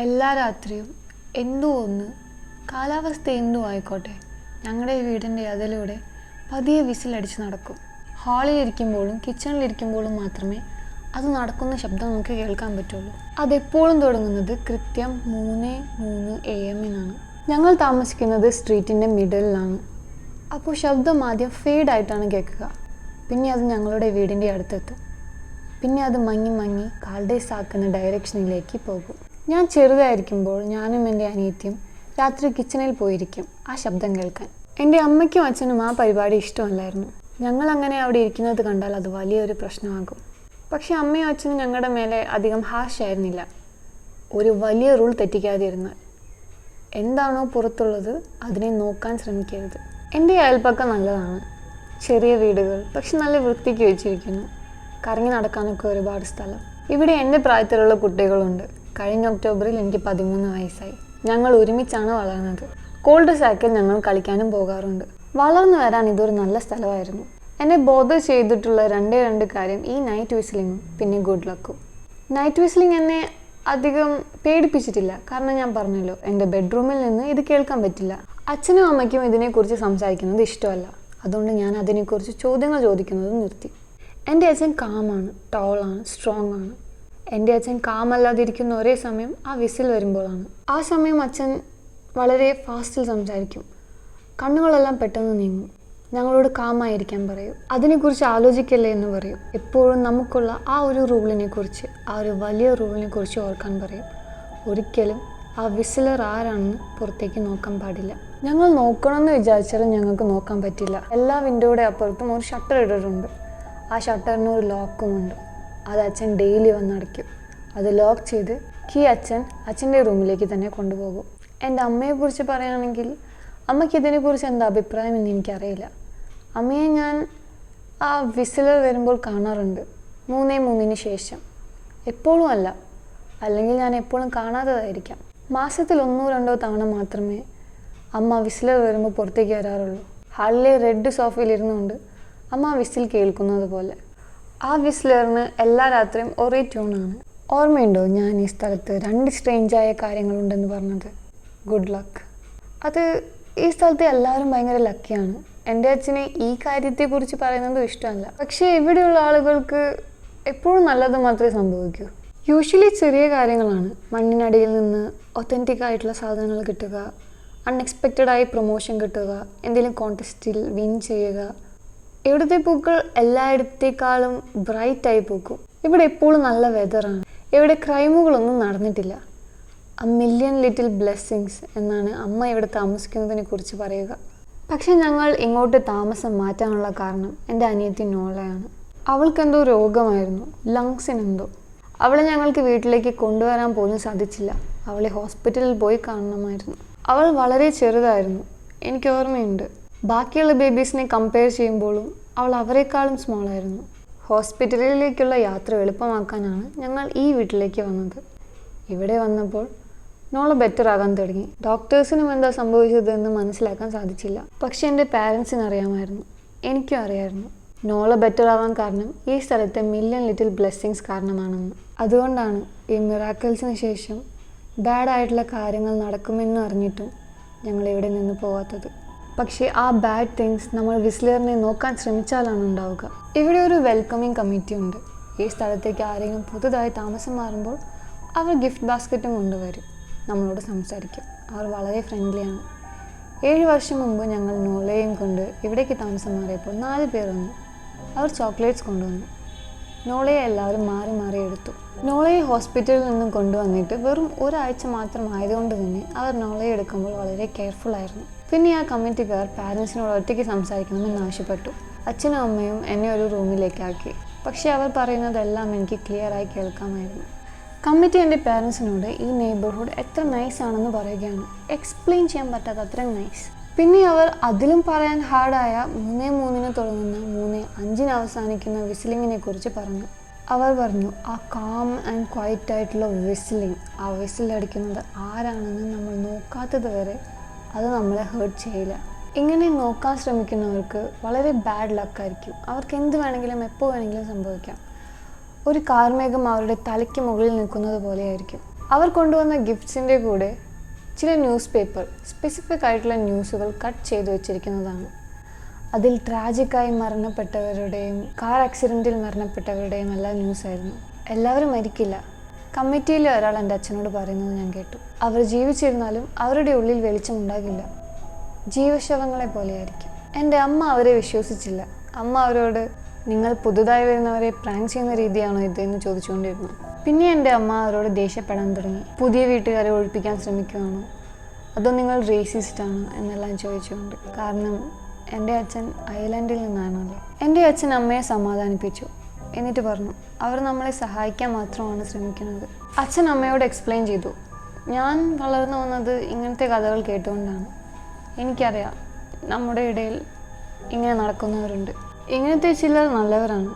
എല്ലാ രാത്രിയും എന്തോ ഒന്ന് കാലാവസ്ഥ എന്തോ ആയിക്കോട്ടെ. ഞങ്ങളുടെ വീടിന്റെ അതിലൂടെ പതിയെ വിസിലടിച്ച് നടക്കും. ഹാളിലിരിക്കുമ്പോഴും കിച്ചണിലിരിക്കുമ്പോഴും മാത്രമേ അത് നടക്കുന്ന ശബ്ദം നമുക്ക് കേൾക്കാൻ പറ്റുള്ളൂ. അതെപ്പോഴും തുടങ്ങുന്നത് കൃത്യം മൂന്ന് മൂന്ന് എ എമ്മിനാണ് ഞങ്ങൾ താമസിക്കുന്നത് സ്ട്രീറ്റിന്റെ മിഡിലാണ് അപ്പോൾ ശബ്ദം ആദ്യം ഫെയ്ഡായിട്ടാണ് കേൾക്കുക. പിന്നെ അത് ഞങ്ങളുടെ വീടിന്റെ അടുത്തെത്തും. പിന്നെ അത് മങ്ങി മങ്ങി കാൽഡേസ് ആക്കുന്ന ഡയറക്ഷനിലേക്ക് പോകും. ഞാൻ ചെറുതായിരിക്കുമ്പോൾ ഞാനും എന്റെ അനിയത്തിയും രാത്രി കിച്ചണിൽ പോയിരിക്കും ആ ശബ്ദം കേൾക്കാൻ. എന്റെ അമ്മയ്ക്കും അച്ഛനും ആ പരിപാടി ഇഷ്ടമല്ലായിരുന്നു. ഞങ്ങൾ അങ്ങനെ അവിടെ ഇരിക്കുന്നത് കണ്ടാൽ അത് വലിയൊരു പ്രശ്നമാകും. പക്ഷേ അമ്മയും അച്ഛനും ഞങ്ങളുടെ മേലെ അധികം ഹാഷ് ആയിരുന്നില്ല. ഒരു വലിയ റൂൾ തെറ്റിക്കാതെ ഇരുന്നാൽ എന്താണോ പുറത്തുള്ളത് അതിനെ നോക്കാൻ ശ്രമിക്കരുത്. എന്റെ അയൽപ്പക്കം നല്ലതാണ്. ചെറിയ വീടുകൾ പക്ഷെ നല്ല വൃത്തിക്ക് വെച്ചിരിക്കുന്നു. കറങ്ങി നടക്കാനൊക്കെ ഒരുപാട് സ്ഥലം. ഇവിടെ എന്റെ പ്രായത്തിലുള്ള കുട്ടികളുണ്ട്. കഴിഞ്ഞ ഒക്ടോബറിൽ എനിക്ക് പതിമൂന്ന് വയസ്സായി. ഞങ്ങൾ ഒരുമിച്ചാണ് വളർന്നത്. കോൾഡ് സാക്കിൽ ഞങ്ങൾ കളിക്കാനും പോകാറുണ്ട്. വളർന്നു വരാൻ ഇതൊരു നല്ല സ്ഥലമായിരുന്നു. എന്നെ ബോധ ചെയ്തിട്ടുള്ള രണ്ടേ രണ്ട് കാര്യം ഈ നൈറ്റ് വിസിലിങ്ങും പിന്നെ ഗുഡ് ലക്കും നൈറ്റ് വിസിലിംഗ് എന്നെ അധികം പേടിപ്പിച്ചിട്ടില്ല. കാരണം ഞാൻ പറഞ്ഞല്ലോ എന്റെ ബെഡ്റൂമിൽ നിന്ന് ഇത് കേൾക്കാൻ പറ്റില്ല. അച്ഛനും അമ്മയ്ക്കും ഇതിനെക്കുറിച്ച് സംസാരിക്കുന്നത് ഇഷ്ടമല്ല. അതുകൊണ്ട് ഞാൻ അതിനെക്കുറിച്ച് ചോദ്യങ്ങൾ ചോദിക്കുന്നത് നിർത്തി. എന്റെ അച്ഛൻ കാമാണ് ടോളാണ് സ്ട്രോങ് ആണ്. എന്റെ അച്ഛൻ കാമല്ലാതിരിക്കുന്ന ഒരേ സമയം ആ വിസിൽ വരുമ്പോഴാണ്. ആ സമയം അച്ഛൻ വളരെ ഫാസ്റ്റിൽ സംസാരിക്കും. കണ്ണുകളെല്ലാം പെട്ടെന്ന് നീങ്ങും. ഞങ്ങളോട് കാമായിരിക്കാൻ പറയും. അതിനെക്കുറിച്ച് ആലോചിക്കല്ലേ എന്ന് പറയും. എപ്പോഴും നമുക്കുള്ള ആ ഒരു റൂളിനെ കുറിച്ച് ആ ഒരു വലിയ റൂളിനെ കുറിച്ച് ഓർക്കാൻ പറയും. ഒരിക്കലും ആ വിസിലർ ആരാണെന്ന് പുറത്തേക്ക് നോക്കാൻ പാടില്ല. ഞങ്ങൾ നോക്കണമെന്ന് വിചാരിച്ചാലും ഞങ്ങൾക്ക് നോക്കാൻ പറ്റില്ല. എല്ലാ വിൻഡോയുടെ അപ്പുറത്തും ഒരു ഷട്ടർ ഇട്ടിട്ടുണ്ട് ആ ഷട്ടറിന് ഒരു ലോക്കുമുണ്ട് അത് അച്ഛൻ ഡെയിലി വന്ന് അടയ്ക്കും. അത് ലോക്ക് ചെയ്ത് കീ അച്ഛൻ അച്ഛന്റെ റൂമിലേക്ക് തന്നെ കൊണ്ടുപോകും. എന്റെ അമ്മയെക്കുറിച്ച് പറയുകയാണെങ്കിൽ അമ്മയ്ക്ക് ഇതിനെക്കുറിച്ച് എന്താ അഭിപ്രായം എന്ന് എനിക്കറിയില്ല. അമ്മയെ ഞാൻ ആ വിസിലർ വരുമ്പോൾ കാണാറുണ്ട്. മൂന്നേ മൂന്നിന് ശേഷം. എപ്പോഴും അല്ല. അല്ലെങ്കിൽ ഞാൻ എപ്പോഴും കാണാത്തതായിരിക്കാം. മാസത്തിൽ ഒന്നോ രണ്ടോ തവണ മാത്രമേ അമ്മ വിസിലർ വരുമ്പോൾ പുറത്തേക്ക് വരാറുള്ളൂ. ഹാളിലെ റെഡ് സോഫയിൽ ഇരുന്നുകൊണ്ട് അമ്മ വിസിൽ കേൾക്കുന്നത് പോലെ. ആ വിസ്ലറിന് എല്ലാ രാത്രിയും ഒരേ ട്യൂണാണ്. ഓർമ്മയുണ്ടോ ഞാൻ ഈ സ്ഥലത്ത് രണ്ട് സ്ട്രേഞ്ചായ കാര്യങ്ങളുണ്ടെന്ന് പറഞ്ഞത്? Good luck. അത് ഈ സ്ഥലത്ത് എല്ലാവരും ഭയങ്കര ലക്കിയാണ്. എന്റെ അച്ഛന് ഈ കാര്യത്തെക്കുറിച്ച് പറയുന്നതും ഇഷ്ടമല്ല. പക്ഷേ ഇവിടെയുള്ള ആളുകൾക്ക് എപ്പോഴും നല്ലത് മാത്രമേ സംഭവിക്കൂ. യൂഷ്വലി ചെറിയ കാര്യങ്ങളാണ്. മണ്ണിനടിയിൽ നിന്ന് ഒത്തന്റിക് ആയിട്ടുള്ള സാധനങ്ങൾ കിട്ടുക അൺഎക്സ്പെക്റ്റഡായി പ്രൊമോഷൻ കിട്ടുക എന്തെങ്കിലും കോൺടെസ്റ്റിൽ വിൻ ചെയ്യുക ഇവിടുത്തെ പൂക്കൾ എല്ലായിടത്തേക്കാളും ബ്രൈറ്റായി പൂക്കും. ഇവിടെ എപ്പോഴും നല്ല വെതറാണ് ഇവിടെ ക്രൈമുകളൊന്നും നടന്നിട്ടില്ല. അ മില്യൺ ലിറ്റിൽ ബ്ലെസ്സിങ്സ് എന്നാണ് അമ്മ ഇവിടെ താമസിക്കുന്നതിനെ കുറിച്ച് പറയുക. പക്ഷെ ഞങ്ങൾ ഇങ്ങോട്ട് താമസം മാറ്റാനുള്ള കാരണം എന്റെ അനിയത്തി നോളയാണ്. അവൾക്കെന്തോ രോഗമായിരുന്നു. ലങ്സിനെന്തോ അവളെ ഞങ്ങൾക്ക് വീട്ടിലേക്ക് കൊണ്ടുവരാൻ പോലും സാധിച്ചില്ല. അവളെ ഹോസ്പിറ്റലിൽ പോയി കാണണമായിരുന്നു. അവൾ വളരെ ചെറുതായിരുന്നു. എനിക്ക് ഓർമ്മയുണ്ട്. ബാക്കിയുള്ള ബേബീസിനെ കമ്പയർ ചെയ്യുമ്പോഴും അവൾ അവരെക്കാളും സ്മോൾ ആയിരുന്നു. ഹോസ്പിറ്റലിലേക്കുള്ള യാത്ര എളുപ്പമാക്കാനാണ് ഞങ്ങൾ ഈ വീട്ടിലേക്ക് വന്നത്. ഇവിടെ വന്നപ്പോൾ നോള ബെറ്റർ ആകാൻ തുടങ്ങി. ഡോക്ടേഴ്സിനും എന്താ സംഭവിച്ചതെന്ന് മനസ്സിലാക്കാൻ സാധിച്ചില്ല. പക്ഷെ എന്റെ പാരൻസിന് അറിയാമായിരുന്നു. എനിക്കും അറിയാമായിരുന്നു നോള ബെറ്റർ ആവാൻ കാരണം ഈ സ്ഥലത്തെ മില്യൺ ലിറ്റിൽ ബ്ലെസ്സിങ്സ് കാരണമാണെന്ന്. അതുകൊണ്ടാണ് ഈ മിറാക്കിൾസിന് ശേഷം ബാഡ് ആയിട്ടുള്ള കാര്യങ്ങൾ നടക്കുമെന്ന് അറിഞ്ഞിട്ടും ഞങ്ങൾ ഇവിടെ നിന്ന് പോവാത്തത്. പക്ഷേ ആ ബാഡ് തിങ്സ് നമ്മൾ വിസ്ലറിനെ നോക്കാൻ ശ്രമിച്ചാലാണ് ഉണ്ടാവുക. ഇവിടെ ഒരു വെൽക്കമിങ് കമ്മിറ്റി ഉണ്ട്. ഈ സ്ഥലത്തേക്ക് ആരെങ്കിലും പുതുതായി താമസം മാറുമ്പോൾ അവർ ഗിഫ്റ്റ് ബാസ്ക്കറ്റും കൊണ്ടുവരും നമ്മളോട് സംസാരിക്കും. അവർ വളരെ ഫ്രണ്ട്ലിയാണ് ഏഴ് വർഷം മുമ്പ് ഞങ്ങൾ നോളയും കൊണ്ട് ഇവിടേക്ക് താമസം മാറിയപ്പോൾ നാല് പേർ വന്നു. അവർ ചോക്ലേറ്റ്സ് കൊണ്ടുവന്നു. നോളയെ എല്ലാവരും മാറി മാറി എടുത്തു. നോളയെ ഹോസ്പിറ്റലിൽ നിന്നും കൊണ്ടുവന്നിട്ട് വെറും ഒരാഴ്ച മാത്രം ആയതുകൊണ്ട് തന്നെ അവർ നോളയെ എടുക്കുമ്പോൾ വളരെ കെയർഫുൾ ആയിരുന്നു. പിന്നെ ആ കമ്മിറ്റിക്കാർ പാരൻസിനോട് ഒറ്റയ്ക്ക് സംസാരിക്കണമെന്ന് ആവശ്യപ്പെട്ടു. അച്ഛനും അമ്മയും എന്നെ ഒരു റൂമിലേക്കാക്കി. പക്ഷെ അവർ പറയുന്നതെല്ലാം എനിക്ക് ക്ലിയറായി കേൾക്കാമായിരുന്നു. കമ്മിറ്റി എന്റെ പാരൻസിനോട് ഈ നെയ്ബർഹുഡ് എത്ര നൈസ് ആണെന്ന് പറയുകയാണ്. എക്സ്പ്ലെയിൻ ചെയ്യാൻ പറ്റാത്ത അത്രയും നൈസ് പിന്നെ അവർ അതിലും പറയാൻ ഹാർഡായ മൂന്നേ മൂന്നിന് തുടങ്ങുന്ന മൂന്നേ അഞ്ചിന് അവസാനിക്കുന്ന വിസിലിങ്ങിനെ കുറിച്ച് പറഞ്ഞു. അവർ പറഞ്ഞു ആ കാം ആൻഡ് ക്വയറ്റ് ആയിട്ടുള്ള വിസിലിംഗ് ആ വിസിലടിക്കുന്നത് ആരാണെന്ന് നമ്മൾ നോക്കാത്തത് വരെ അത് നമ്മളെ ഹേർട്ട് ചെയ്യില്ല. ഇങ്ങനെ നോക്കാൻ ശ്രമിക്കുന്നവർക്ക് വളരെ ബാഡ് ലക്കായിരിക്കും അവർക്ക് എന്ത് വേണമെങ്കിലും എപ്പോൾ വേണമെങ്കിലും സംഭവിക്കാം. ഒരു കാർമേഘം അവരുടെ തലയ്ക്ക് മുകളിൽ നിൽക്കുന്നത് പോലെയായിരിക്കും. അവർ കൊണ്ടുവന്ന ഗിഫ്റ്റ്സിന്റെ കൂടെ ചില ന്യൂസ് പേപ്പർ സ്പെസിഫിക് ആയിട്ടുള്ള ന്യൂസുകൾ കട്ട് ചെയ്ത് വെച്ചിരിക്കുന്നതാണ്. അതിൽ ട്രാജിക്കായി മരണപ്പെട്ടവരുടെയും കാർ ആക്സിഡന്റിൽ മരണപ്പെട്ടവരുടെയും എല്ലാം ന്യൂസായിരുന്നു എല്ലാവരും മരിക്കില്ല. കമ്മിറ്റിയിൽ ഒരാൾ എന്റെ അച്ഛനോട് പറയുന്നത് ഞാൻ കേട്ടു. അവർ ജീവിച്ചിരുന്നാലും അവരുടെ ഉള്ളിൽ വെളിച്ചം ഉണ്ടാകില്ല. ജീവശവങ്ങളെ പോലെയായിരിക്കും. എന്റെ അമ്മ അവരെ വിശ്വസിച്ചില്ല. അമ്മ അവരോട് നിങ്ങൾ പുതുതായി വരുന്നവരെ പ്രാങ്ക് ചെയ്യുന്ന രീതിയാണോ ഇത് എന്ന് ചോദിച്ചുകൊണ്ടിരുന്നു. പിന്നെ എന്റെ അമ്മ അവരോട് ദേഷ്യപ്പെടാൻ തുടങ്ങി. പുതിയ വീട്ടുകാരെ ഒഴിപ്പിക്കാൻ ശ്രമിക്കുകയാണോ അതോ നിങ്ങൾ റേസിസ്റ്റ് ആണോ? എന്നെല്ലാം ചോദിച്ചുകൊണ്ട്. കാരണം എന്റെ അച്ഛൻ അയർലൻഡിൽ നിന്നാണല്ലോ. എന്റെ അച്ഛൻ അമ്മയെ സമാധാനിപ്പിച്ചു. എന്നിട്ട് പറഞ്ഞു അവർ നമ്മളെ സഹായിക്കാൻ മാത്രമാണ് ശ്രമിക്കുന്നത്. അച്ഛൻ അമ്മയോട് എക്സ്പ്ലെയിൻ ചെയ്തു ഞാൻ വളർന്നു വന്നത് ഇങ്ങനത്തെ കഥകൾ കേട്ടുകൊണ്ടാണ്. എനിക്കറിയാം നമ്മുടെ ഇടയിൽ ഇങ്ങനെ നടക്കുന്നവരുണ്ട്. ഇങ്ങനത്തെ ചിലർ നല്ലവരാണ്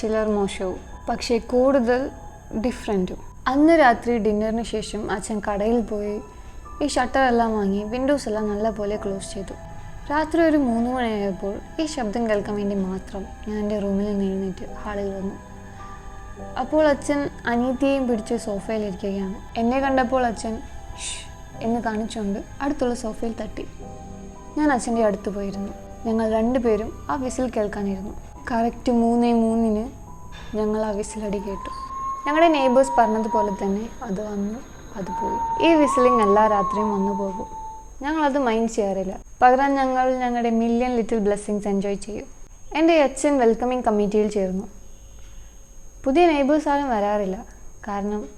ചിലർ മോശവും പക്ഷേ കൂടുതൽ ഡിഫറെന്റും അന്ന് രാത്രി ഡിന്നറിന് ശേഷം അച്ഛൻ കടയിൽ പോയി ഈ ഷട്ടർ എല്ലാം വാങ്ങി വിൻഡോസ് എല്ലാം നല്ലപോലെ ക്ലോസ് ചെയ്തു. രാത്രി ഒരു മൂന്ന് മണിയായപ്പോൾ ഈ ശബ്ദം കേൾക്കാൻ വേണ്ടി മാത്രം ഞാൻ എന്റെ റൂമിൽ നിന്ന് എഴുന്നേറ്റ് ഹാളിൽ വന്നു. അപ്പോൾ അച്ഛൻ അനീതിയെയും പിടിച്ച് സോഫയിലിരിക്കുകയാണ് എന്നെ കണ്ടപ്പോൾ അച്ഛൻ എന്ന് കാണിച്ചുകൊണ്ട് അടുത്തുള്ള സോഫയിൽ തട്ടി. ഞാൻ അച്ഛന്റെ അടുത്ത് പോയിരുന്നു. ഞങ്ങൾ രണ്ടുപേരും ആ വിസിൽ കേൾക്കാനിരുന്നു. കറക്റ്റ് മൂന്നേ മൂന്നിന് ഞങ്ങൾ ആ വിസിലടി കേട്ടു. ഞങ്ങളുടെ നെയ്ബേഴ്സ് പറഞ്ഞതുപോലെ തന്നെ അത് വന്നു അത് പോയി. ഈ വിസിലിംഗ് എല്ലാ രാത്രിയും വന്നു പോകും. ഞങ്ങളത് മൈൻഡ് ചെയ്യാറില്ല. പകരം ഞങ്ങൾ ഞങ്ങളുടെ മില്യൺ ലിറ്റിൽ ബ്ലെസ്സിങ്സ് എൻജോയ് ചെയ്യും. എന്റെ അച്ഛൻ വെൽക്കമിങ് കമ്മിറ്റിയിൽ ചേർന്നു. പുതിയ നെയ്ബേഴ്സ് ആരും വരാറില്ല. കാരണം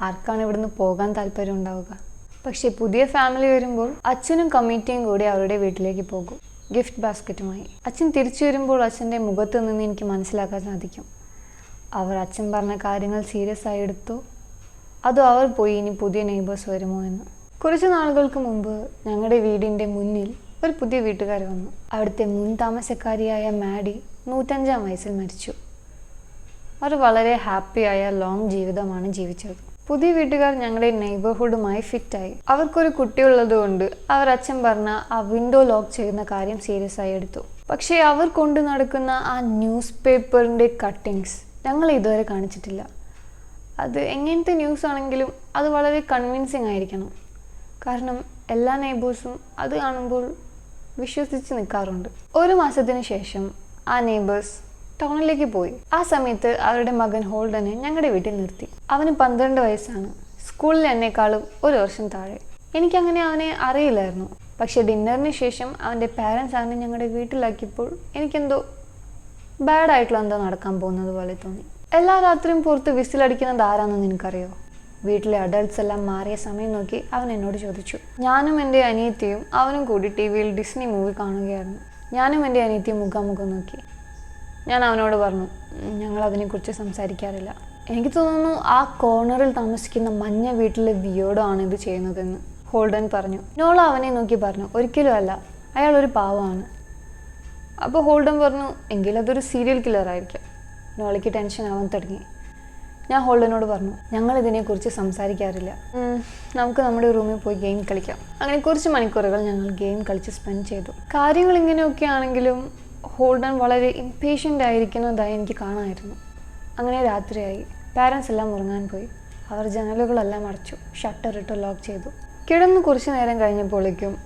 ആർക്കാണ് ഇവിടുന്ന് പോകാൻ താല്പര്യം ഉണ്ടാവുക? പക്ഷേ പുതിയ ഫാമിലി വരുമ്പോൾ അച്ഛനും കമ്മിറ്റിയും കൂടി അവരുടെ വീട്ടിലേക്ക് പോകും. ഗിഫ്റ്റ് ബാസ്ക്കറ്റുമായി അച്ഛൻ തിരിച്ചു വരുമ്പോൾ അച്ഛന്റെ മുഖത്ത് നിന്ന് എനിക്ക് മനസ്സിലാക്കാൻ സാധിക്കും. അവർ അച്ഛൻ പറഞ്ഞ കാര്യങ്ങൾ സീരിയസ് ആയി എടുത്തു. അതോ അവർ പോയി ഇനി പുതിയ നെയ്ബേഴ്സ് വരുമോ എന്ന്. കുറച്ച് നാളുകൾക്ക് മുമ്പ് ഞങ്ങളുടെ വീടിന്റെ മുന്നിൽ ഒരു പുതിയ വീട്ടുകാർ വന്നു. അവിടുത്തെ മുൻ താമസക്കാരിയായ മാഡി നൂറ്റഞ്ചാം വയസ്സിൽ മരിച്ചു. അവർ വളരെ ഹാപ്പിയായ ലോങ് ജീവിതമാണ് ജീവിച്ചത്. പുതിയ വീട്ടുകാർ ഞങ്ങളുടെ നെയ്ബർഹുഡുമായി ഫിറ്റായി അവർക്കൊരു കുട്ടിയുള്ളത് കൊണ്ട് അവർ അച്ഛൻ പറഞ്ഞ ആ വിൻഡോ ലോക്ക് ചെയ്യുന്ന കാര്യം സീരിയസ് ആയി എടുത്തു. പക്ഷേ അവർ കൊണ്ടു നടക്കുന്ന ആ ന്യൂസ് പേപ്പറിന്റെ കട്ടിങ്സ് ഞങ്ങൾ ഇതുവരെ കാണിച്ചിട്ടില്ല. അത് എങ്ങനത്തെ ന്യൂസ് ആണെങ്കിലും അത് വളരെ കൺവിൻസിങ് ആയിരിക്കണം. കാരണം എല്ലാ നെയ്ബേഴ്സും അത് കാണുമ്പോൾ വിശ്വസിച്ച് നിൽക്കാറുണ്ട്. ഒരു മാസത്തിന് ശേഷം ആ നെയ്ബേഴ്സ് ടൗണിലേക്ക് പോയി. ആ സമയത്ത് അവരുടെ മകൻ ഹോൾഡനെ ഞങ്ങളുടെ വീട്ടിൽ നിർത്തി. അവന് പന്ത്രണ്ട് വയസ്സാണ്. സ്കൂളിൽ എന്നെക്കാളും ഒരു വർഷം താഴെ. എനിക്കങ്ങനെ അവനെ അറിയില്ലായിരുന്നു. പക്ഷേ ഡിന്നറിന് ശേഷം അവന്റെ പാരൻസ് അവനെ ഞങ്ങളുടെ വീട്ടിലാക്കിയപ്പോൾ എനിക്കെന്തോ ബാഡ് ആയിട്ടുള്ള എന്തോ നടക്കാൻ പോകുന്നത് പോലെ തോന്നി. എല്ലാ രാത്രിയും പുറത്ത് വിസിലടിക്കുന്നത് ആരാണെന്ന് നിനക്കറിയോ? വീട്ടിലെ അഡൾട്ട്സ് എല്ലാം മാറിയ സമയം നോക്കി അവൻ എന്നോട് ചോദിച്ചു. ഞാനും എന്റെ അനിയത്തിയും അവനും കൂടി ടി വിയിൽ ഡിസ്നി മൂവി കാണുകയായിരുന്നു. ഞാനും എന്റെ അനിയത്തിയും മുഖാമുഖം നോക്കി. ഞാൻ അവനോട് പറഞ്ഞു ഞങ്ങൾ അതിനെക്കുറിച്ച് സംസാരിക്കാറില്ല. എനിക്ക് തോന്നുന്നു ആ കോർണറിൽ താമസിക്കുന്ന മഞ്ഞ വീട്ടിലെ വിയോടോ ആണ് ഇത് ചെയ്യുന്നതെന്ന്. ഹോൾഡൻ പറഞ്ഞു. നോള അവനെ നോക്കി പറഞ്ഞു ഒരിക്കലും അല്ല അയാൾ ഒരു പാവമാണ്. അപ്പോൾ ഹോൾഡൻ പറഞ്ഞു എങ്കിൽ അതൊരു സീരിയൽ കില്ലർ ആയിരിക്കും. നോളയ്ക്ക് ടെൻഷൻ ആവാൻ തുടങ്ങി. ഞാൻ ഹോൾഡനോട് പറഞ്ഞു ഞങ്ങൾ ഇതിനെക്കുറിച്ച് സംസാരിക്കാറില്ല നമുക്ക് നമ്മുടെ റൂമിൽ പോയി ഗെയിം കളിക്കാം. അങ്ങനെ കുറച്ച് മണിക്കൂറുകൾ ഞങ്ങൾ ഗെയിം കളിച്ച് സ്പെൻഡ് ചെയ്തു. കാര്യങ്ങൾ ഇങ്ങനെയൊക്കെ ആണെങ്കിലും ഹോൾഡൻ വളരെ ഇംപേഷ്യന്റ് ആയിരിക്കുന്നതായി എനിക്ക് കാണാമായിരുന്നു. അങ്ങനെ രാത്രിയായി. പാരൻസ് എല്ലാം ഉറങ്ങാൻ പോയി. അവർ ജനലുകളെല്ലാം അടച്ചു ഷട്ടർ ഇട്ട് ലോക്ക് ചെയ്തു. കിടന്ന് കുറച്ച് നേരം കഴിഞ്ഞപ്പോഴേക്കും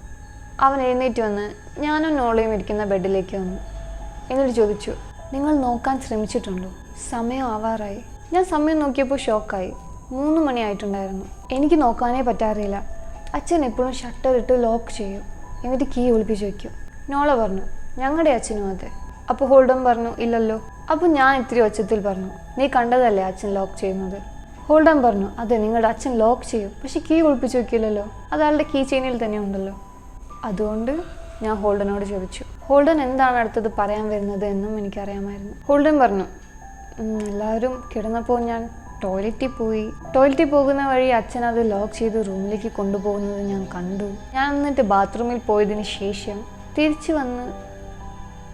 അവൻ എഴുന്നേറ്റ് വന്ന് ഞാനും നോളയും ഇരിക്കുന്ന ബെഡിലേക്ക് വന്നു. എന്നിട്ട് ചോദിച്ചു നിങ്ങൾ നോക്കാൻ ശ്രമിച്ചിട്ടുണ്ടോ? സമയം ആവാറായി. ഞാൻ സമയം നോക്കിയപ്പോൾ ഷോക്കായി. മൂന്ന് മണിയായിട്ടുണ്ടായിരുന്നു എനിക്ക് നോക്കാനേ പറ്റാറില്ല. അച്ഛൻ എപ്പോഴും ഷട്ടർ ഇട്ട് ലോക്ക് ചെയ്യും. എന്നിട്ട് കീ ഒളിപ്പിച്ച് വയ്ക്കും നോള പറഞ്ഞു ഞങ്ങളുടെ അച്ഛനും അതെ. അപ്പോൾ ഹോൾഡൻ പറഞ്ഞു ഇല്ലല്ലോ. അപ്പോൾ ഞാൻ ഇത്തിരി ഒച്ചത്തിൽ പറഞ്ഞു നീ കണ്ടതല്ലേ അച്ഛൻ ലോക്ക് ചെയ്യുന്നത്? ഹോൾഡൻ പറഞ്ഞു അതെ നിങ്ങളുടെ അച്ഛൻ ലോക്ക് ചെയ്യും. പക്ഷെ കീ ഒളിപ്പിച്ച് വയ്ക്കില്ലല്ലോ അത് ആളുടെ കീ ചെയിനിൽ തന്നെ ഉണ്ടല്ലോ. അതുകൊണ്ട് ഞാൻ ഹോൾഡനോട് ചോദിച്ചു ഹോൾഡൻ എന്താണ് അടുത്തത് പറയാൻ വരുന്നത് എന്നും എനിക്കറിയാമായിരുന്നു. ഹോൾഡൻ പറഞ്ഞു "ഉം, എല്ലാവരും കിടന്നപ്പോൾ ഞാൻ ടോയ്ലറ്റിൽ പോയി. ടോയ്ലറ്റിൽ പോകുന്ന വഴി അച്ഛൻ അത് ലോക്ക് ചെയ്ത് റൂമിലേക്ക് കൊണ്ടുപോകുന്നത് ഞാൻ കണ്ടു. ഞാൻ എന്നിട്ട് ബാത്റൂമിൽ പോയതിന് ശേഷം തിരിച്ചു വന്ന്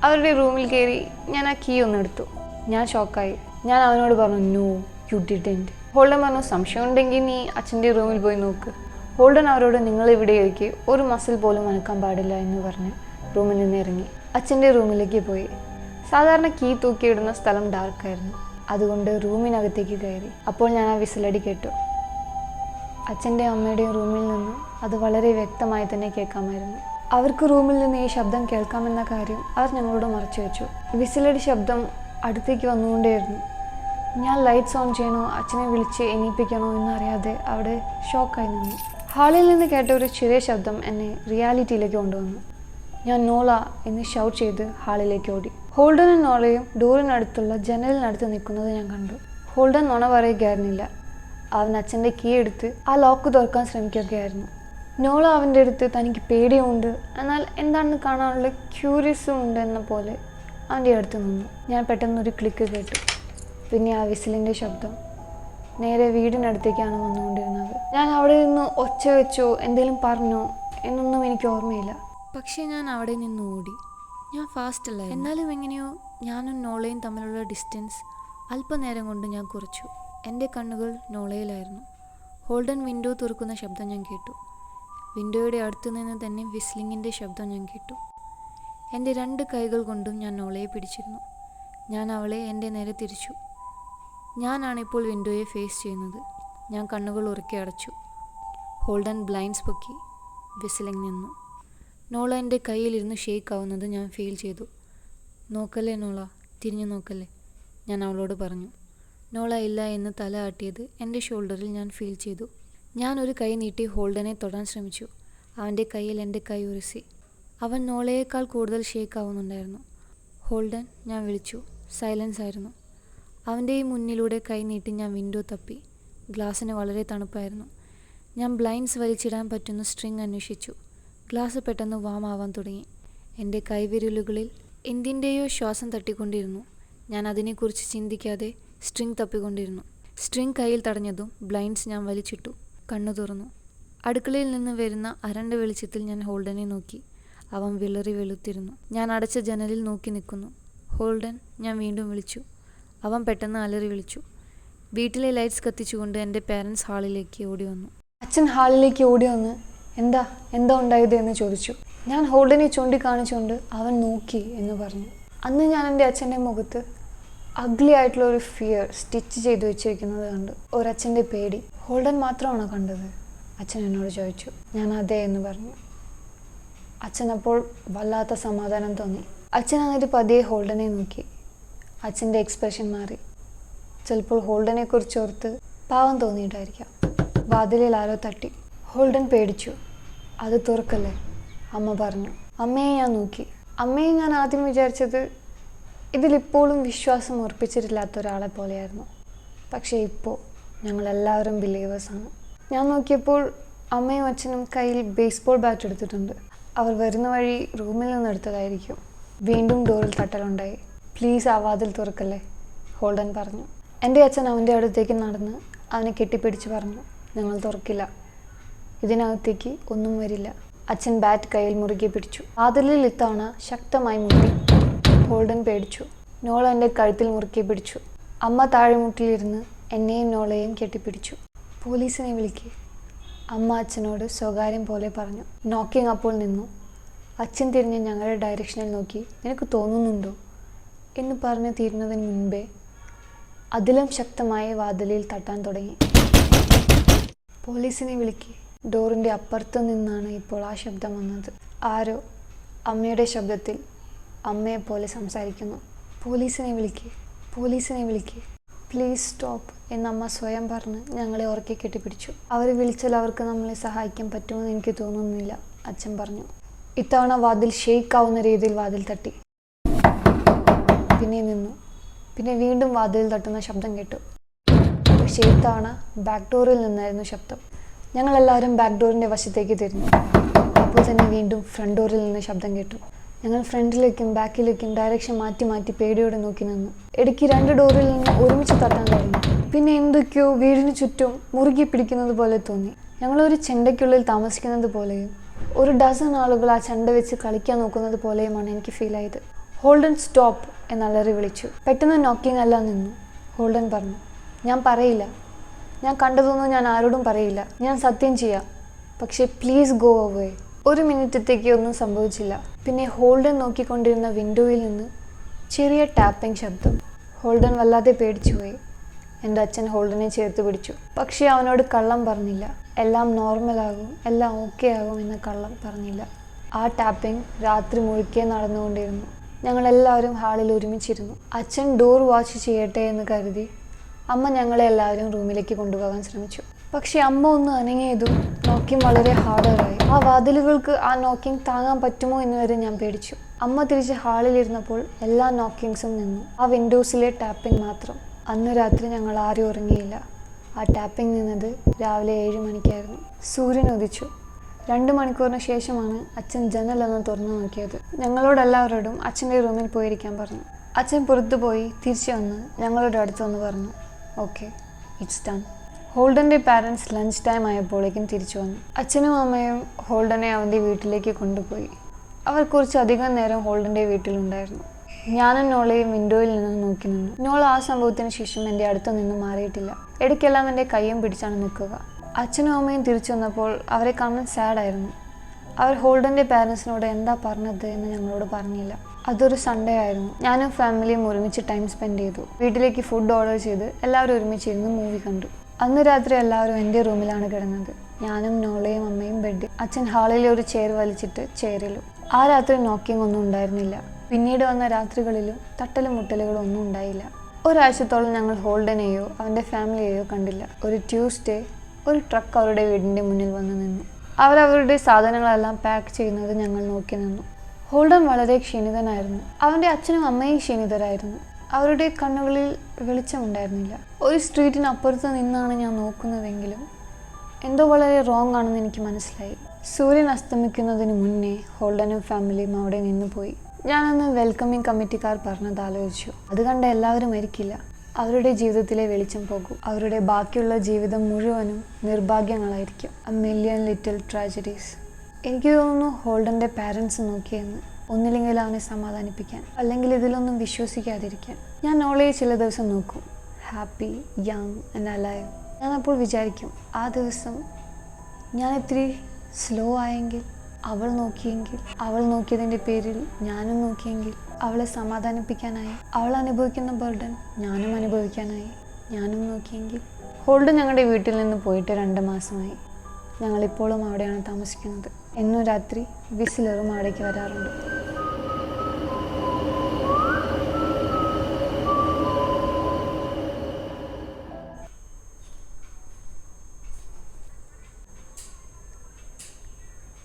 അവരുടെ റൂമിൽ കയറി ഞാൻ ആ കീ ഒന്ന് എടുത്തു. ഞാൻ ഷോക്കായി ഞാൻ അവനോട് പറഞ്ഞു നോ യു ഡിഡന്റ് ഹോൾഡൻ പറഞ്ഞു സംശയം ഉണ്ടെങ്കിൽ നീ അച്ഛന്റെ റൂമിൽ പോയി നോക്ക്. ഹോൾഡൻ അവരോട് നിങ്ങൾ ഇവിടെ ഇരിക്കുക ഒരു മസിൽ പോലും അനക്കാൻ പാടില്ല എന്ന് പറഞ്ഞ് റൂമിൽ നിന്ന് ഇറങ്ങി. അച്ഛന്റെ റൂമിലേക്ക് പോയി. സാധാരണ കീ തൂക്കിയിടുന്ന സ്ഥലം ഡാർക്കായിരുന്നു അതുകൊണ്ട് റൂമിനകത്തേക്ക് കയറി. അപ്പോൾ ഞാൻ ആ വിസിലടി കേട്ടു. അച്ഛന്റെയും അമ്മയുടെയും റൂമിൽ നിന്ന് അത് വളരെ വ്യക്തമായി തന്നെ കേൾക്കാമായിരുന്നു. അവർക്ക് റൂമിൽ നിന്ന് ഈ ശബ്ദം കേൾക്കാമെന്ന കാര്യം അവർ ഞങ്ങളോട് മറച്ചു വെച്ചു. വിസിലടി ശബ്ദം അടുത്തേക്ക് വന്നുകൊണ്ടേയിരുന്നു. ഞാൻ ലൈറ്റ്സ് ഓൺ ചെയ്യണോ? അച്ഛനെ വിളിച്ച് എണീപ്പിക്കണോ എന്നറിയാതെ അവിടെ ഷോക്കായി നിന്നു. ഹാളിൽ നിന്ന് കേട്ട ഒരു ചെറിയ ശബ്ദം എന്നെ റിയാലിറ്റിയിലേക്ക് കൊണ്ടുവന്നു. ഞാൻ നോള എന്ന് ഷൗട്ട് ചെയ്ത് ഹാളിലേക്ക് ഓടി. ഹോൾഡനും നോളയും ഡോറിനടുത്തുള്ള ജനലിനടുത്ത് നിൽക്കുന്നത് ഞാൻ കണ്ടു. ഹോൾഡൻ നുണ പറയുകയായിരുന്നില്ല. അവൻ അച്ഛന്റെ കീ എടുത്ത് ആ ലോക്ക് തുറക്കാൻ ശ്രമിക്കുകയായിരുന്നു. നോള അവന്റെ അടുത്ത് തനിക്ക് പേടിയുമുണ്ട് എന്നാൽ എന്താണെന്ന് കാണാനുള്ള ക്യൂരിയസും ഉണ്ട് എന്ന പോലെ അവന്റെ അടുത്ത് നിന്നു. ഞാൻ പെട്ടെന്നൊരു ക്ലിക്ക് കേട്ടു. പിന്നെ ആ വിസിലിന്റെ ശബ്ദം. നേരെ വീടിനടുത്തേക്കാണ് വന്നുകൊണ്ടിരുന്നത്. ഞാൻ അവിടെ നിന്ന് ഒച്ച വെച്ചോ എന്തെങ്കിലും പറഞ്ഞോ എന്നൊന്നും എനിക്ക് ഓർമ്മയില്ല. പക്ഷേ ഞാൻ അവിടെ നിന്ന് ഓടി. ഞാൻ ഫാസ്റ്റ് അല്ല? എന്നാലും എങ്ങനെയോ ഞാനും നോളയും തമ്മിലുള്ള ഡിസ്റ്റൻസ് അല്പനേരം കൊണ്ട് ഞാൻ കുറച്ചു. എന്റെ കണ്ണുകൾ നോളയിലായിരുന്നു. ഹോൾഡൻ വിൻഡോ തുറക്കുന്ന ശബ്ദം ഞാൻ കേട്ടു. വിൻഡോയുടെ അടുത്ത് നിന്ന് തന്നെ വിസ്ലിങ്ങിന്റെ ശബ്ദം ഞാൻ കേട്ടു. എന്റെ രണ്ട് കൈകൾ കൊണ്ടും ഞാൻ നോളയെ പിടിച്ചിരുന്നു. ഞാൻ അവളെ എന്റെ നേരെ തിരിച്ചു. ഞാനാണിപ്പോൾ വിൻഡോയെ ഫേസ് ചെയ്യുന്നത്. ഞാൻ കണ്ണുകൾ ഉറക്കി അടച്ചു. ഹോൾഡൻ ബ്ലൈൻഡ്സ് പൊക്കി വിസിലിംഗ് നിന്നു. നോള എന്റെ കയ്യിലിരുന്ന് ഷേക്ക് ആവുന്നത് ഞാൻ ഫീൽ ചെയ്തു. നോക്കല്ലേ നോള തിരിഞ്ഞു നോക്കല്ലേ? ഞാൻ അവളോട് പറഞ്ഞു. നോള ഇല്ല എന്ന് തല ആട്ടിയത് എന്റെ ഷോൾഡറിൽ ഞാൻ ഫീൽ ചെയ്തു. ഞാൻ ഒരു കൈ നീട്ടി ഹോൾഡനെ തൊടാൻ ശ്രമിച്ചു. അവന്റെ കയ്യിൽ എന്റെ കൈ ഉരസി. അവൻ നോളയേക്കാൾ കൂടുതൽ ഷേക്ക് ആവുന്നുണ്ടായിരുന്നു ഹോൾഡൻ ഞാൻ വിളിച്ചു. സൈലൻസ് ആയിരുന്നു. അവന്റെ ഈ മുന്നിലൂടെ കൈ നീട്ടി ഞാൻ വിൻഡോ തപ്പി. ഗ്ലാസ്സിന് വളരെ തണുപ്പായിരുന്നു. ഞാൻ ബ്ലൈൻഡ്സ് വലിച്ചിടാൻ പറ്റുന്ന സ്ട്രിങ് അന്വേഷിച്ചു. ഗ്ലാസ് പെട്ടെന്ന് വാം ആവാൻ തുടങ്ങി. എന്റെ കൈവിരലുകളിൽ എന്തിന്റെയോ ശ്വാസം തട്ടിക്കൊണ്ടിരുന്നു. ഞാൻ അതിനെക്കുറിച്ച് ചിന്തിക്കാതെ സ്ട്രിങ് തപ്പിക്കൊണ്ടിരുന്നു. സ്ട്രിങ് കയ്യിൽ തടഞ്ഞതും ബ്ലൈൻഡ്സ് ഞാൻ വലിച്ചിട്ടു. കണ്ണു തുറന്നു. അടുക്കളയിൽ നിന്ന് വരുന്ന അരണ്ട വെളിച്ചത്തിൽ ഞാൻ ഹോൾഡനെ നോക്കി. അവൻ വിളറി വെളുത്തിരുന്നു. ഞാൻ അടച്ച ജനലിൽ നോക്കി നിൽക്കുന്നു. ഹോൾഡൻ ഞാൻ വീണ്ടും വിളിച്ചു. അവൻ പെട്ടെന്ന് അലറി വിളിച്ചു. വീട്ടിലെ ലൈറ്റ്സ് കത്തിച്ചുകൊണ്ട് എന്റെ പേരൻസ് ഹാളിലേക്ക് ഓടി വന്നു. അച്ഛൻ ഹാളിലേക്ക് ഓടി വന്ന് എന്താ എന്താ ഉണ്ടായത് എന്ന് ചോദിച്ചു. ഞാൻ ഹോൾഡിനെ ചൂണ്ടിക്കാണിച്ചുകൊണ്ട് അവൻ നോക്കി എന്ന് പറഞ്ഞു. അന്ന് ഞാൻ എന്റെ അച്ഛന്റെ മുഖത്ത് അഗ്ലി ആയിട്ടുള്ള ഒരു ഫിയർ സ്റ്റിച്ച് ചെയ്ത് വെച്ചിരിക്കുന്നത് കണ്ടു. ഒരച്ഛന്റെ പേടി. ഹോൾഡൻ മാത്രമാണോ കണ്ടത്? അച്ഛൻ എന്നോട് ചോദിച്ചു. ഞാൻ അതെ എന്ന് പറഞ്ഞു. അച്ഛൻ അപ്പോൾ വല്ലാത്ത സമാധാനം തോന്നി. അച്ഛൻ എന്നിട്ട് പതിയെ ഹോൾഡനെ നോക്കി. അച്ഛന്റെ എക്സ്പ്രഷൻ മാറി. ചിലപ്പോൾ ഹോൾഡനെ കുറിച്ച് ഓർത്ത് പാവം തോന്നിയിട്ടായിരിക്കാം വാതിലിൽ ആരോ തട്ടി. ഹോൾഡൻ പേടിച്ചു. അത് തുറക്കല്ലേ? അമ്മ പറഞ്ഞു. അമ്മയെ ഞാൻ നോക്കി. അമ്മയെ ഞാൻ ആദ്യം വിചാരിച്ചത് ഇതിലിപ്പോഴും വിശ്വാസം ഉറപ്പിച്ചിട്ടില്ലാത്ത ഒരാളെ പോലെയായിരുന്നു. പക്ഷേ ഇപ്പോൾ ഞങ്ങളെല്ലാവരും ബിലീവേഴ്സാണ് ഞാൻ നോക്കിയപ്പോൾ അമ്മയും അച്ഛനും കയ്യിൽ ബേസ്ബോൾ ബാറ്റ് എടുത്തിട്ടുണ്ട്. അവർ വരുന്ന വഴി റൂമിൽ നിന്ന് എടുത്തതായിരിക്കും. വീണ്ടും ഡോറിൽ തട്ടലുണ്ടായി. പ്ലീസ് ആ വാതിൽ തുറക്കല്ലേ? ഹോൾഡൻ പറഞ്ഞു. എന്റെ അച്ഛൻ അവന്റെ അടുത്തേക്ക് നടന്ന് അവനെ കെട്ടിപ്പിടിച്ച് പറഞ്ഞു. ഞങ്ങൾ തുറക്കില്ല. ഇതിനകത്തേക്ക് ഒന്നും വരില്ല. അച്ഛൻ ബാറ്റ് കയ്യിൽ മുറുകെ പിടിച്ചു. വാതിലിൽ ഇത്തവണ ശക്തമായി മുട്ടി. ഹോൾഡൻ പേടിച്ചു. നോള എന്റെ കഴുത്തിൽ മുറുക്കി പിടിച്ചു. അമ്മ താഴെമുട്ടിലിരുന്ന് എന്നെയും നോളയെയും കെട്ടിപ്പിടിച്ചു. പോലീസിനെ വിളിക്ക്. അമ്മ അച്ഛനോട് സ്വകാര്യം പോലെ പറഞ്ഞു. നോക്കിങ് അപ്പോൾ നിന്നു. അച്ഛൻ തിരിഞ്ഞ് ഞങ്ങളുടെ ഡയറക്ഷനിൽ നോക്കി. നിനക്ക് തോന്നുന്നുണ്ടോ? എന്ന് പറഞ്ഞ് തീരുന്നതിന് മുൻപേ അതിലും ശക്തമായി വാതിലിൽ തട്ടാൻ തുടങ്ങി. പോലീസിനെ വിളിക്ക്. ഡോറിന്റെ അപ്പുറത്ത് നിന്നാണ് ഇപ്പോൾ ആ ശബ്ദം വന്നത്. ആരോ അമ്മയുടെ ശബ്ദത്തിൽ അമ്മയെ പോലെ സംസാരിക്കുന്നു. പോലീസിനെ വിളിക്കേ പോലീസിനെ വിളിക്കേ. പ്ലീസ് സ്റ്റോപ്പ് എന്നമ്മ സ്വയം പറഞ്ഞ് ഞങ്ങളെ ഉറക്കി കെട്ടിപ്പിടിച്ചു. അവർ വിളിച്ചാൽ അവർക്ക് നമ്മളെ സഹായിക്കാൻ പറ്റുമെന്ന് എനിക്ക് തോന്നുന്നില്ല അച്ഛൻ പറഞ്ഞു. ഇത്തവണ വാതിൽ ഷെയ്ക്ക് ആവുന്ന രീതിയിൽ വാതിൽ തട്ടി. പിന്നെ നിന്നു. പിന്നെ വീണ്ടും വാതിൽ തട്ടുന്ന ശബ്ദം കേട്ടു. പക്ഷേ ഇത്തവണ ബാക്ക് ഡോറിൽ നിന്നായിരുന്നു ശബ്ദം. ഞങ്ങളെല്ലാവരും ബാക്ക് ഡോറിന്റെ വശത്തേക്ക് തിരിഞ്ഞു. അപ്പോൾ തന്നെ വീണ്ടും ഫ്രണ്ട് ഡോറിൽ നിന്ന് ശബ്ദം കേട്ടു. ഞങ്ങൾ ഫ്രണ്ടിലേക്കും ബാക്കിലേക്കും ഡയറക്ഷൻ മാറ്റി മാറ്റി പേടിയോടെ നോക്കി നിന്നു. ഇടയ്ക്ക് രണ്ട് ഡോറിൽ നിന്ന് ഒരുമിച്ച് തട്ടാൻ തുടങ്ങി. പിന്നെ എന്തൊക്കെയോ വീടിന് ചുറ്റും മുറുകി പിടിക്കുന്നത് പോലെ തോന്നി. ഞങ്ങളൊരു ചെണ്ടയ്ക്കുള്ളിൽ താമസിക്കുന്നത് പോലെയും ഒരു ഡസൺ ആളുകൾ ആ ചെണ്ട വെച്ച് കളിക്കാൻ നോക്കുന്നത് പോലെയുമാണ് എനിക്ക് ഫീൽ ആയത്. ഹോൾഡൻ സ്റ്റോപ്പ് എന്നലറി വിളിച്ചു. പെട്ടെന്ന് നോക്കിങ് അല്ല നിന്നു. ഹോൾഡൻ പറഞ്ഞു ഞാൻ പറയില്ല. ഞാൻ കണ്ടതൊന്നും ഞാൻ ആരോടും പറയില്ല. ഞാൻ സത്യം ചെയ്യാം. പക്ഷേ പ്ലീസ് ഗോ അവേ ഒരു മിനിറ്റത്തേക്ക് ഒന്നും സംഭവിച്ചില്ല. പിന്നെ ഹോൾഡൻ നോക്കിക്കൊണ്ടിരുന്ന വിൻഡോയിൽ നിന്ന് ചെറിയ ടാപ്പിംഗ് ശബ്ദം. ഹോൾഡൻ വല്ലാതെ പേടിച്ചുപോയി എന്റെ അച്ഛൻ ഹോൾഡനെ ചേർത്ത് പിടിച്ചു. പക്ഷേ അവനോട് കള്ളം പറഞ്ഞില്ല. എല്ലാം നോർമലാകും എല്ലാം ഓക്കെ ആകും എന്ന കള്ളം പറഞ്ഞില്ല. ആ ടാപ്പിംഗ് രാത്രി മുഴുക്കെ നടന്നുകൊണ്ടിരുന്നു. ഞങ്ങളെല്ലാവരും ഹാളിൽ ഒരുമിച്ചിരുന്നു. അച്ഛൻ ഡോർ വാച്ച് ചെയ്യട്ടെ എന്ന് കരുതി അമ്മ ഞങ്ങളെ എല്ലാവരും റൂമിലേക്ക് കൊണ്ടുപോകാൻ ശ്രമിച്ചു. പക്ഷെ അമ്മ ഒന്ന് അനങ്ങിയതും നോക്കിങ് വളരെ ഹാർഡറായി ആ വാതിലുകൾക്ക് ആ നോക്കിങ് താങ്ങാൻ പറ്റുമോ എന്ന് വരെ ഞാൻ പേടിച്ചു. അമ്മ തിരിച്ച് ഹാളിലിരുന്നപ്പോൾ എല്ലാ നോക്കിങ്സും നിന്നു. ആ വിൻഡോസിലെ ടാപ്പിംഗ് മാത്രം. അന്ന് രാത്രി ഞങ്ങൾ ആരും ഉറങ്ങിയില്ല. ആ ടാപ്പിംഗ് നിന്നത് രാവിലെ ഏഴ് മണിക്കായിരുന്നു. സൂര്യൻ ഉദിച്ചു. രണ്ട് മണിക്കൂറിന് ശേഷമാണ് അച്ഛൻ ജനലൊന്ന് തുറന്നു നോക്കിയത്. ഞങ്ങളോടെല്ലാവരോടും അച്ഛന്റെ റൂമിൽ പോയിരിക്കാൻ പറഞ്ഞു. അച്ഛൻ പുറത്തു പോയി തിരിച്ചു വന്ന് ഞങ്ങളുടെ അടുത്ത് വന്ന് പറഞ്ഞു. ഓക്കെ ഇറ്റ്സ് ഡൺ ഹോൾഡന്റെ പാരൻസ് ലഞ്ച് ടൈം ആയപ്പോഴേക്കും തിരിച്ചു വന്നു. അച്ഛനും അമ്മയും ഹോൾഡനെ അവന്റെ വീട്ടിലേക്ക് കൊണ്ടുപോയി. അവർ കുറച്ചധികം നേരം ഹോൾഡന്റെ വീട്ടിലുണ്ടായിരുന്നു. ഞാനും നോളയും വിൻഡോയിൽ നിന്ന് നോക്കി നിന്നു. നോൾ ആ സംഭവത്തിന് ശേഷം എന്റെ അടുത്ത് നിന്ന് മാറിയിട്ടില്ല. ഇടയ്ക്കെല്ലാം എന്റെ കയ്യും പിടിച്ചാണ് നിൽക്കുക. അച്ഛനും അമ്മയും തിരിച്ചു വന്നപ്പോൾ അവരെ കാണാൻ സാഡായിരുന്നു അവർ ഹോൾഡന്റെ പാരൻസിനോട് എന്താ പറഞ്ഞത് എന്ന് ഞങ്ങളോട് പറഞ്ഞില്ല. അതൊരു സൺഡേ ആയിരുന്നു. ഞാനും ഫാമിലിയും ഒരുമിച്ച് ടൈം സ്പെൻഡ് ചെയ്തു. വീട്ടിലേക്ക് ഫുഡ് ഓർഡർ ചെയ്ത് എല്ലാവരും ഒരുമിച്ചിരുന്ന് മൂവി കണ്ടു. അന്ന് രാത്രി എല്ലാവരും എന്റെ റൂമിലാണ് കിടന്നത്. ഞാനും നോളയും അമ്മയും ബെഡിൽ അച്ഛൻ ഹാളിലെ ഒരു ചെയർ വലിച്ചിട്ട് ചെയറിലും ആ രാത്രി നോക്കിങ് ഒന്നും ഉണ്ടായിരുന്നില്ല. പിന്നീട് വന്ന രാത്രികളിലും തട്ടലും മുട്ടലുകളും ഒന്നും ഉണ്ടായില്ല. ഒരാഴ്ചത്തോളം ഞങ്ങൾ ഹോൾഡനെയോ അവന്റെ ഫാമിലിയെയോ കണ്ടില്ല. ഒരു ട്യൂസ്ഡേ ഒരു ട്രക്ക് അവരുടെ വീടിന്റെ മുന്നിൽ വന്ന് നിന്നു. അവരവരുടെ സാധനങ്ങളെല്ലാം പാക്ക് ചെയ്യുന്നത് ഞങ്ങൾ നോക്കി നിന്നു. ഹോൾഡൻ വളരെ ക്ഷീണിതനായിരുന്നു. അവന്റെ അച്ഛനും അമ്മയും ക്ഷീണിതരായിരുന്നു. അവരുടെ കണ്ണുകളിൽ വെളിച്ചമുണ്ടായിരുന്നില്ല ഒരു സ്ട്രീറ്റിനപ്പുറത്ത് നിന്നാണ് ഞാൻ നോക്കുന്നതെങ്കിലും എന്തോ വളരെ റോങ് ആണെന്ന് എനിക്ക് മനസ്സിലായി. സൂര്യൻ അസ്തമിക്കുന്നതിന് മുന്നേ ഹോൾഡനും ഫാമിലിയും അവിടെ നിന്ന് പോയി. ഞാനന്ന് വെൽക്കമിങ് കമ്മിറ്റിക്കാർ പറഞ്ഞത് ആലോചിച്ചു. അത് കണ്ട എല്ലാവരും മരിക്കില്ല. അവരുടെ ജീവിതത്തിലെ വെളിച്ചം പോകും. അവരുടെ ബാക്കിയുള്ള ജീവിതം മുഴുവനും നിർഭാഗ്യങ്ങളായിരിക്കും. എ മില്യൺ ലിറ്റിൽ ട്രാജഡീസ് എനിക്ക് തോന്നുന്നു ഹോൾഡന്റെ പാരൻസ് നോക്കിയെന്ന്. ഒന്നില്ലെങ്കിൽ അവനെ സമാധാനിപ്പിക്കാൻ. അല്ലെങ്കിൽ ഇതിലൊന്നും വിശ്വസിക്കാതിരിക്കാൻ. ഞാൻ നോളേജ് ചില ദിവസം നോക്കും. ഹാപ്പി യങ് ആൻഡ് അലൈവ് ഞാൻ അപ്പോൾ വിചാരിക്കും ആ ദിവസം ഞാൻ ഇത്തിരി സ്ലോ ആയെങ്കിൽ അവൾ നോക്കിയെങ്കിൽ അവൾ നോക്കിയതിന്റെ പേരിൽ ഞാനും നോക്കിയെങ്കിൽ അവളെ സമാധാനിപ്പിക്കാനായി അവൾ അനുഭവിക്കുന്ന ബർഡൻ ഞാനും അനുഭവിക്കാനായി ഞാനും നോക്കിയെങ്കിൽ. ഹോൾഡ് ഞങ്ങളുടെ വീട്ടിൽ നിന്ന് പോയിട്ട് രണ്ട് മാസമായി. ഞങ്ങളിപ്പോഴും അവിടെയാണ് താമസിക്കുന്നത്. എന്നും രാത്രി വിസിലറും അവിടേക്ക് വരാറുണ്ട്.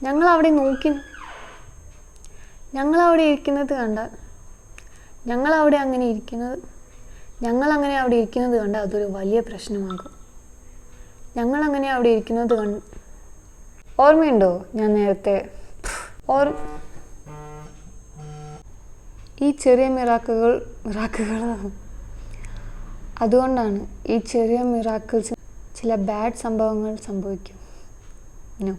ഞങ്ങൾ അവിടെ നോക്കി ഞങ്ങൾ അവിടെ ഇരിക്കുന്നത് കണ്ട ഞങ്ങൾ അവിടെ അങ്ങനെ ഇരിക്കുന്നത് ഞങ്ങൾ അങ്ങനെ അവിടെ ഇരിക്കുന്നത് കണ്ട അതൊരു വലിയ പ്രശ്നമാകും. ഞങ്ങൾ അങ്ങനെ അവിടെ ഇരിക്കുന്നത് കണ്ട് ഓർമ്മയുണ്ടോ? ഞാൻ നേരത്തെ ഓർ ഈ ചെറിയ മിറാക്കുകൾ മിറാക്കുകൾ. അതുകൊണ്ടാണ് ഈ ചെറിയ മിറാക്കിൾസ് ചില ബാഡ് സംഭവങ്ങൾ സംഭവിക്കും. നോ.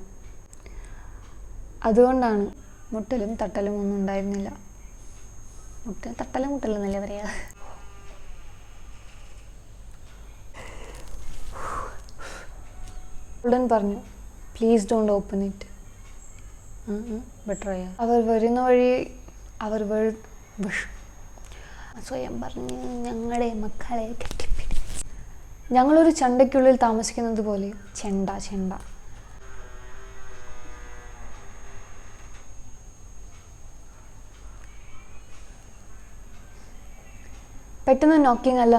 അതുകൊണ്ടാണ് മുട്ടലും തട്ടലും ഒന്നും ഉണ്ടായിരുന്നില്ല. മുട്ടൽ തട്ടലും മുട്ടലും എന്നല്ലേ പറയാ? ഉടൻ പറഞ്ഞു. Please don't open it better അവർ വരുന്ന വഴി അവർ സ്വയം പറഞ്ഞ് ഞങ്ങളുടെ മക്കളെ കെട്ടിപ്പിടി ഞങ്ങളൊരു ചണ്ടയ്ക്കുള്ളിൽ താമസിക്കുന്നത് പോലെ. ചെണ്ട ചെണ്ട. പെട്ടെന്ന് നോക്കിങ് അല്ല